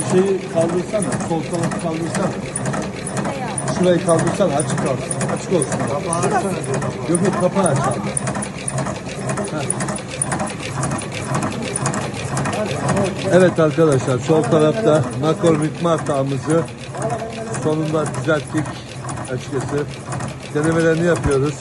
şeyi kaldırsana. Tarafı kaldırsana. Şurayı kaldırsana açık kalsın. Açık olsun. Yok yok kapağı aç. Evet arkadaşlar sol tarafta Makor Hükmü hatamızı sonunda düzelttik açıkçası. Denemelerini yapıyoruz.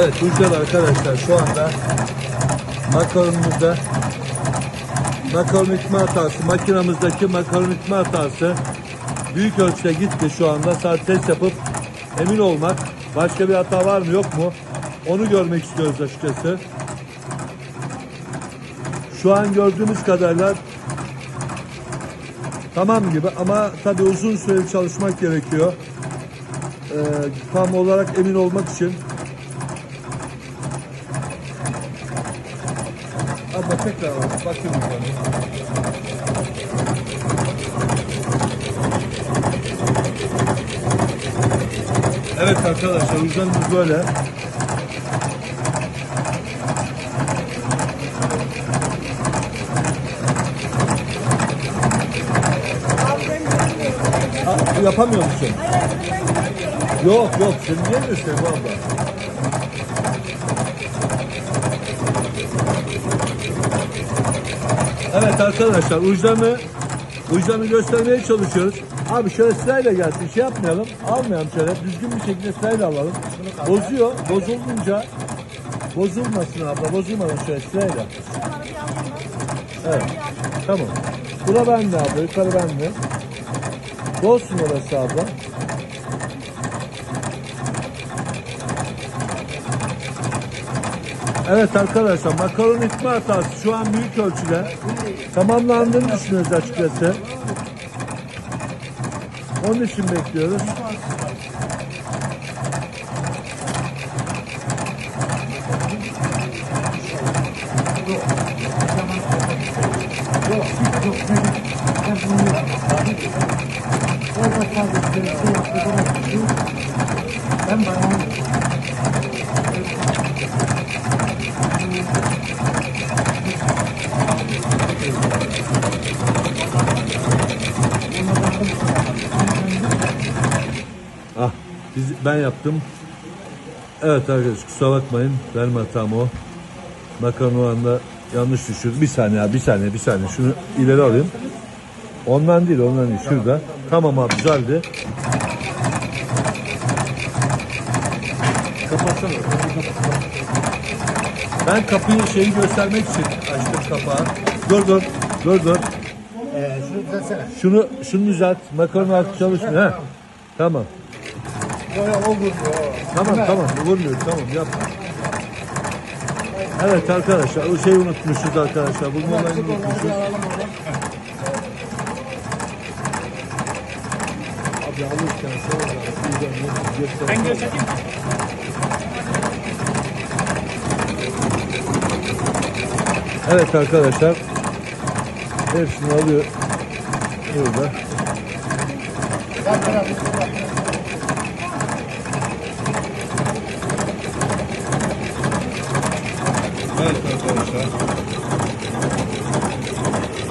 Evet Tuncel arkadaşlar şu anda makaronumuzda makaron itme hatası makinamızdaki makaron itme hatası büyük ölçüde gitti şu anda. Sadece test yapıp emin olmak başka bir hata var mı yok mu onu görmek istiyoruz açıkçası. Şu an gördüğümüz kadarıyla tamam gibi ama tabii uzun süre çalışmak gerekiyor. Ee, tam olarak emin olmak için Abla tekrar bak, bakayım yukarı. Evet arkadaşlar uzanımız böyle. Ha, yapamıyor musun? Yok yok sen niye gösteriyor bu abla? Evet arkadaşlar uçlarını uçlarını göstermeye çalışıyoruz. Abi şöyle sırayla gelsin şey yapmayalım almayalım şöyle düzgün bir şekilde sırayla alalım. Bozuyor bozulunca bozulmasın abla bozulmadan şöyle sırayla. Evet tamam. Bura bende abla yukarı bende. Bozsun orası abla. Evet arkadaşlar makaron itme hatası şu an büyük ölçüde tamamlandığını düşünüyoruz açıkçası. Onun için bekliyoruz. Ben bayan ben yaptım. Evet arkadaşlar kusura bakmayın benim hatam o. Makaron o anda yanlış düşürdüm. Bir saniye abi bir saniye bir saniye şunu ileri alayım. Ondan değil ondan değil şurada. Tamam abi güzeldi. Kapatsana. Ben kapıyı şeyi göstermek için açtım kapağı. Dur dur. Dur dur. Ee, şunu düzeltsene. Şunu şunu düzelt. Makaron artık çalışmıyor. Ha. Tamam. Tamam tamam vurmuyor tamam yap. Evet arkadaşlar o şeyi unutmuşuz arkadaşlar. Bulma olayını unutmuşuz. Abi alırken sonra Ben göstereyim. Evet arkadaşlar. Hepsini alıyor. Burada.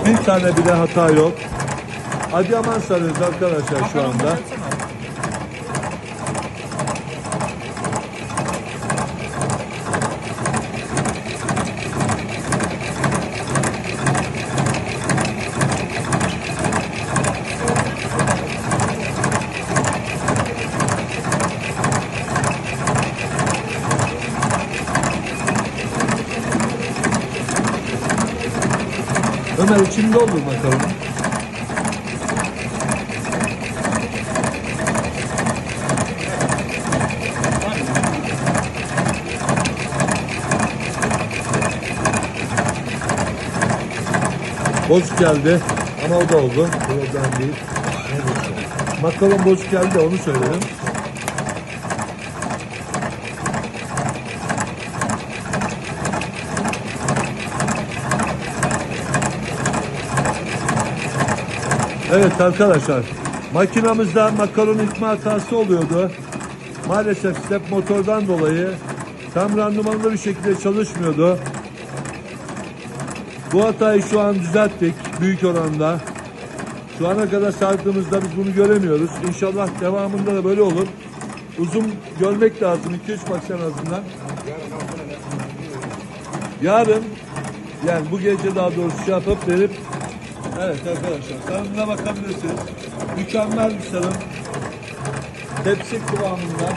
Bir tane bile hata yok. Adıyaman sarıyoruz arkadaşlar şu anda. Ömer içini doldur bakalım. Bozuk geldi ama o da oldu. Problem değil. Makaron bozuk geldi onu söyledim. Evet arkadaşlar makinamızda makaron itme hatası oluyordu. Maalesef step motordan dolayı tam randımanlı bir şekilde çalışmıyordu. Bu hatayı şu an düzelttik büyük oranda. Şu ana kadar sarktığımızda biz bunu göremiyoruz. İnşallah devamında da böyle olur. Uzun görmek lazım 2-3 maç azından. Yarın yani bu gece daha doğrusu şey yapıp verip Evet arkadaşlar sarımına bakabilirsiniz. Mükemmel bir sarım. Tepsi kıvamında.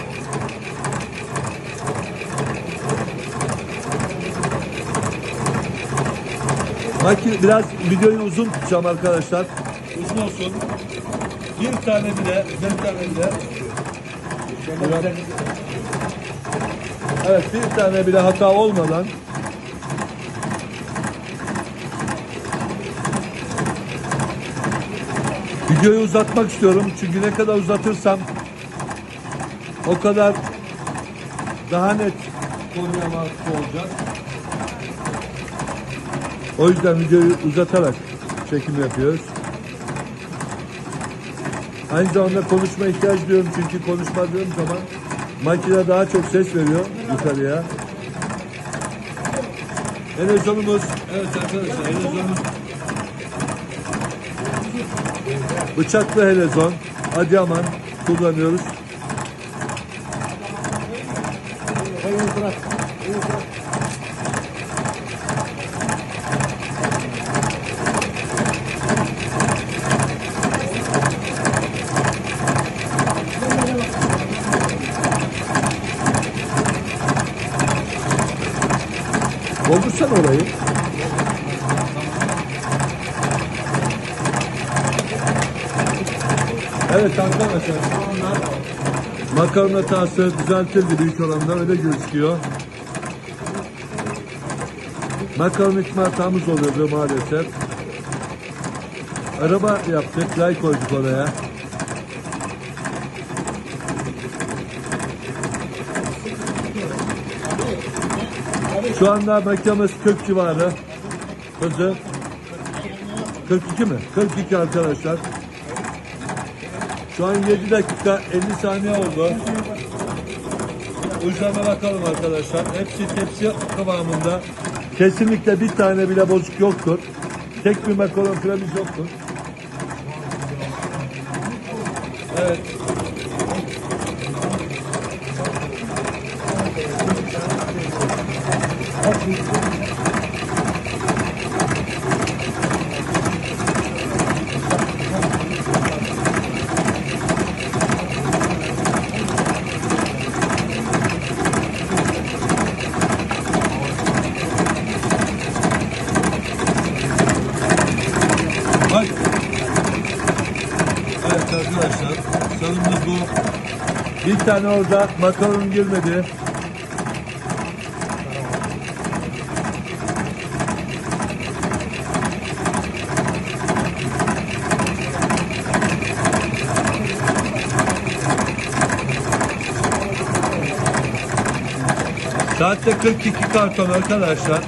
Makine biraz videoyu uzun tutacağım arkadaşlar. Uzun olsun. Bir tane bile, bir tane bile. Evet bir tane bile hata olmadan Videoyu uzatmak istiyorum çünkü ne kadar uzatırsam o kadar daha net konuya vakıf olacak. O yüzden videoyu uzatarak çekim yapıyoruz. Aynı zamanda konuşma ihtiyaç duyuyorum çünkü konuşmadığım zaman makine daha çok ses veriyor yukarıya. Televizyonumuz, evet arkadaşlar televizyonumuz Bıçaklı helezon, Adıyaman kullanıyoruz. Doldursana orayı. Evet şu anda makaron hatası düzeltildi büyük oranda öyle gözüküyor. Makaron itme hatamız oluyordu maalesef. Araba yaptık, ray koyduk oraya. Şu anda makinemiz 40 civarı. Hızı 42 mi? 42 arkadaşlar. Şu an 7 dakika 50 saniye oldu. Uçlarına bakalım arkadaşlar. Hepsi tepsi kıvamında. Kesinlikle bir tane bile bozuk yoktur. Tek bir makaron türemiz yoktur. Evet. Bak. Evet arkadaşlar. Sarımız bu. Bir tane orada makaron girmedi. Saatte 42 karton arkadaşlar.